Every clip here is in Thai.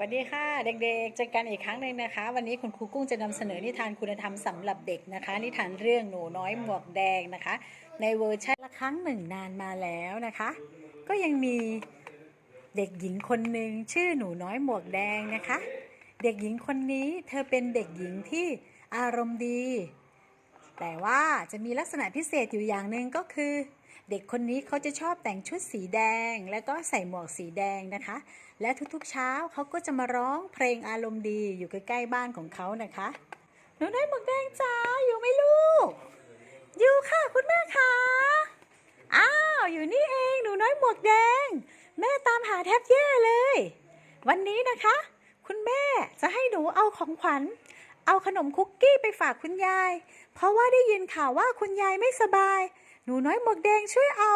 สวัสดีค่ะเด็กๆเจอกันอีกครั้งหนึ่งนะคะ วันนี้คุณครูกุ้งจะนำเสนอนิทานคุณธรรมสำหรับเด็กนะคะ นิทานเรื่องหนูน้อยหมวกแดงนะคะ ในเวอร์ชันละครั้งหนึ่งนานมาแล้วนะคะ ก็ยังมีเด็กหญิงคนหนึ่งชื่อหนูน้อยหมวกแดงนะคะ เด็กหญิงคนนี้เธอเป็นเด็กหญิงที่อารมณ์ดี แต่ว่าจะมีลักษณะพิเศษอยู่อย่างหนึ่งก็คือ เด็กคนนี้เขาจะชอบแต่งชุดสีแดง แล้วก็ใส่หมวกสีแดงนะคะ และทุกๆเช้าเขาก็จะมาร้องเพลงอารมณ์ดีอยู่ใกล้ๆบ้านของเขานะคะหนูน้อยหมวกแดงจ้าอยู่ไหมลูก อยู่ค่ะคุณแม่คะอ้าวอยู่นี่เองหนูน้อยหมวกแดง แม่ตามหาแทบแย่เลย วันนี้นะคะ คุณแม่จะให้หนูเอาของขวัญ เอาขนมคุกกี้ไปฝากคุณยาย เพราะว่าได้ยินข่าวว่าคุณยายไม่สบาย หนูน้อยหมวกแดงช่วยเอา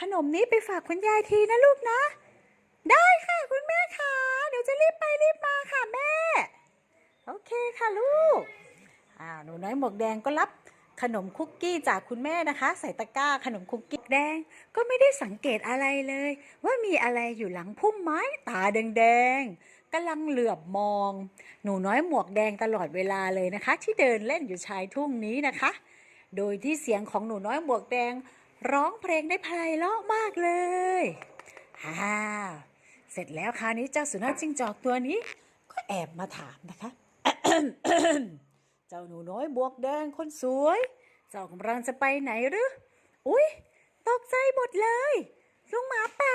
ขนมนี้ไปฝากคุณยายทีนะลูกนะ ได้ค่ะคุณแม่ค่ะเดี๋ยวจะรีบไปรีบมาค่ะแม่ โอเคค่ะลูกอ่าหนูน้อยหมวกแดงก็รับขนมคุกกี้จากคุณแม่นะคะ ใส่ตะกร้าขนมคุกกี้แดง ก็ไม่ได้สังเกตอะไรเลย ว่ามีอะไรอยู่หลังพุ่มไม้ตาแดงๆกำลังเหลือบมอง หนูน้อยหมวกแดงตลอดเวลาเลยนะคะ ที่เดินเล่นอยู่ชายทุ่งนี้นะคะ โดยที่เสียงของหนูน้อยหมวกแดง ร้องเพลงได้ไพเราะมากเลยฮ่าเสร็จแล้วคราวนี้เจ้าสุนัขจิ้งจอกตัวนี้ ก็แอบมาถามนะคะ เจ้าหนูน้อยบวกแดงคนสวย เจ้ากำลังจะไปไหนหรือ อุ๊ย ตกใจหมดเลยลุงหมาป่า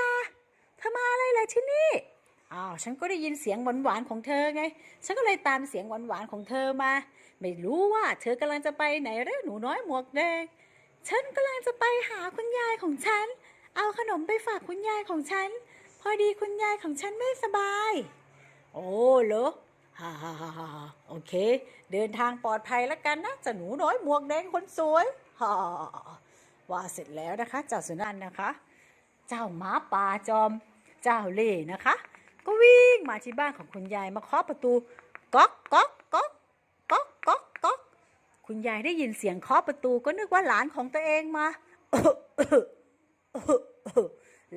เธอมาอะไรล่ะที่นี่อ้าวฉันก็ได้ยินเสียงหวานๆของเธอไง ฉันก็เลยตามเสียงหวานๆของเธอมา ไม่รู้ว่าเธอกำลังจะไปไหนหรือหนูน้อยหมวกแดง ฉันกำลังจะไปหาคุณยายของฉัน เอาขนมไปฝากคุณยายของฉัน พอดีคุณยายของฉันไม่สบาย โอ้เหรอฮ่าฮ่าฮ่าฮ่าโอเค เดินทางปลอดภัยแล้วกันนะจ้าหนูน้อยหมวกแดงคนสวยฮ่าว่าเสร็จแล้วนะคะเจ้าสุนันนะคะ เจ้าหมาป่าจอม เจ้าเล่ห์นะคะ ก็วิ่งมาที่บ้านของคุณยายมาเคาะประตูก๊อกก๊อก คุณยายได้ยินเสียงเคาะประตูก็นึกว่าหลานของตัวเองมา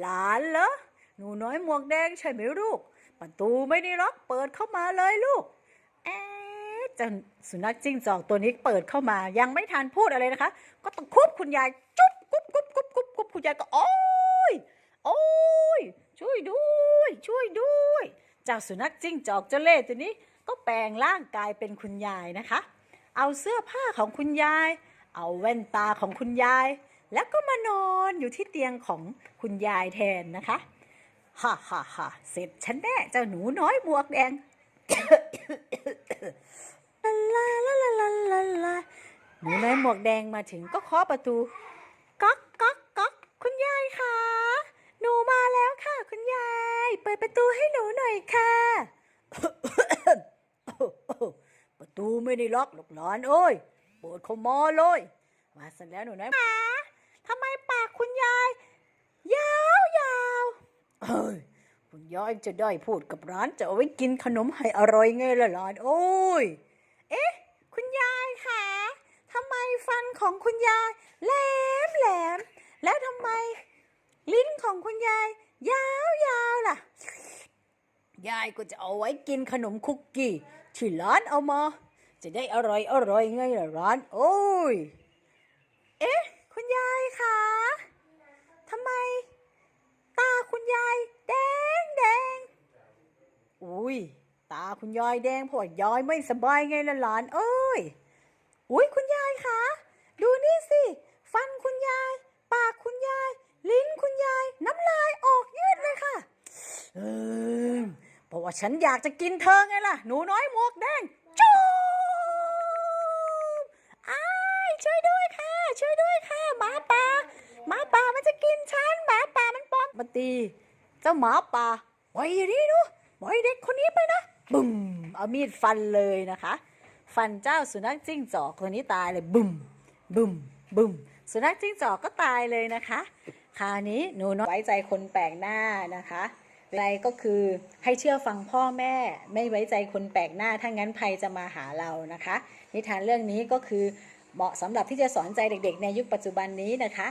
หลานเหรอหนูน้อยหมวกแดงใช่ไหมลูก ประตูไม่ได้ล็อกเปิดเข้ามาเลยลูกเอ๊จ้าสุนัขจิ้งจอกตัวนี้เปิดเข้ามา ยังไม่ทันพูดอะไรนะคะ ก็ต้องคุบคุณยายจุ๊บกุ๊บกุ๊บกุ๊บกุ๊บกุ๊บคุณยายก็โอ๊ยโอ๊ยช่วยด้วย ช่วยด้วยเจ้าสุนัขจิ้งจอกเจ้าเล่ห์ตัวนี้ก็แปลงร่างกายเป็นคุณยายนะคะ เอาเสื้อผ้าของคุณยาย เอาแว่นตาของคุณยาย แล้วก็มานอนอยู่ที่เตียงของคุณยายแทนนะคะฮ่าฮ่าฮ่าเสร็จฉันแน่เจ้าหนูน้อยบวกแดงลาลาลาลาลาลาหนูน้อยหมวกแดงมาถึงก็เคาะประตูก๊อกก๊อกก๊อกคุณยายคะหนูมาแล้วค่ะ คุณยาย เปิดประตูให้หนูหน่อยค่ะ ประตูไม่ได้ล็อกหรอกหลานเอ้ยเปิดเขามาเลย มาเสร็จแล้วหนูน้อยหมาทำไมปากคุณยาย ยาวยาวเฮ้ยคุณยายจะได้พูดกับร้านจะเอาไว้กินขนมให้อร่อยไงล่ะหลานโอ้ย เอ๊ะ คุณยายคะทำไมฟันของคุณยายแหลมแหลม แล้วทำไม ลิ้นของคุณยาย ยาวยาวล่ะ ยายก็จะเอาไว้กินขนมคุกกี้ ที่ร้านเอามา จะได้อร่อยอร่อยไงล่ะร้าน โอ้ย เอ๊ะ คุณยายคะทำไม ตาคุณยายแดงแดงอุ้ย ตาคุณยายแดงเพราะยายไม่สบายไงล่ะหลาน เอ้ยอุ้ยคุณยายคะ ดูนี่สิ ฟันคุณยาย ปากคุณยาย ลิ้นคุณยาย น้ำลายออกยืดเลยค่ะ เออ ว่าฉันอยากจะกินเธอไงล่ะ หนูน้อยหมวกแดงจูบอ้ายช่วยด้วยค่ะ ช่วยด้วยค่ะหมาป่าหมาป่ามันจะกินฉันหมาป่ามันปอนมาตีเจ้าหมาป่าปล่อยอย่างนี้ดูปล่อยเด็กคนนี้ไปนะบึ้มเอามีดฟันเลยนะคะ ฟันเจ้าสุนัขจิ้งจอกตัวนี้ตายเลยบึ้มบึ้มบึ้มสุนัขจิ้งจอกก็ตายเลยนะคะ คราวนี้หนูน้อยไว้ใจคนแปลกหน้านะคะ อะไรก็คือให้เชื่อฟังพ่อแม่ไม่ไว้ใจคนแปลกหน้าถ้างั้นภัยจะมาหาเรานะคะ นิทานเรื่องนี้ก็คือเหมาะสำหรับที่จะสอนใจเด็กๆ ในยุคปัจจุบันนี้นะคะ